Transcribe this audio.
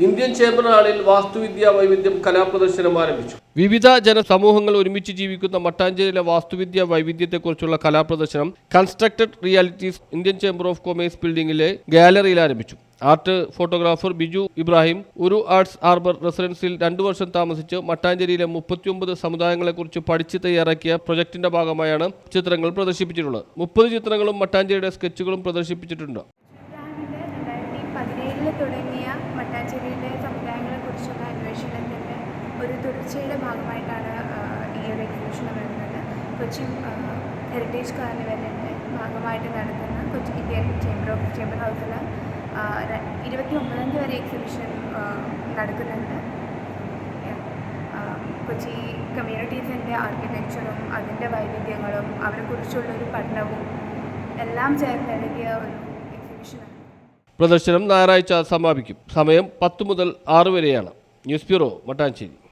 Indian chamber ഹാളിൽ വാസ്തുവിദ്യാ വൈവിധ്യം കലാപ്രദർശനം ആരംഭിച്ചു. വിവിധ ജനസമൂഹങ്ങൾ ഒരുമിച്ച് ജീവിക്കുന്ന മട്ടാഞ്ചേരിയിലെ വാസ്തുവിദ്യാ വൈവിധ്യത്തെക്കുറിച്ചുള്ള കലാപ്രദർശനം constructed realities Indian chamber of commerce ബിൽഡിംഗിലെ ഗാലറിയിൽ ആരംഭിച്ചു. ആർട്ട് ഫോട്ടോഗ്രാഫർ ബിജു ഇബ്രാഹിം ഒരു ആർട്സ് ആർബർ റെസിഡൻസിൽ രണ്ടു വർഷം താമസിച്ച് മട്ടാഞ്ചേരിയിലെ മുപ്പത്തിയൊമ്പത് സമുദായങ്ങളെക്കുറിച്ച് പഠിച്ച് തയ്യാറാക്കിയ പ്രൊജക്ടിന്റെ ഭാഗമായാണ് ചിത്രങ്ങൾ പ്രദർശിപ്പിച്ചിട്ടുള്ളത്. മുപ്പത് ചിത്രങ്ങളും മട്ടാഞ്ചേരിയുടെ സ്കെച്ചുകളും പ്രദർശിപ്പിച്ചിട്ടുണ്ട്. ഇബ്രാഹിമിന്റെ ഒരു തുടർച്ചയുടെ ഭാഗമായിട്ടാണ് ഈ ഒരു എക്സിബിഷൻ വരുന്നത് കൊച്ചി ഹെറിറ്റേജ് കാർണിവലിന്റെ ഭാഗമായിട്ട് നടത്തുന്ന Kochi Indian chamber of chamber ഹൗസിൽ ഇരുപത്തി ഒമ്പതാം തീയതി വരെ എക്സിബിഷൻ നടക്കുന്നുണ്ട്. കൊച്ചി കമ്മ്യൂണിറ്റീസിന്റെ ആർക്കിടെക്ചറും അതിന്റെ വൈവിധ്യങ്ങളും അവരെക്കുറിച്ചുള്ളൊരു പഠനവും എല്ലാം ചേർന്നടങ്ങിയ ഒരു എക്സിബിഷനാണ് പ്രദർശനം ഞായറാഴ്ച സമാപിക്കും. സമയം പത്ത് മുതൽ ആറ് വരെയാണ്. News bureau Mattancherry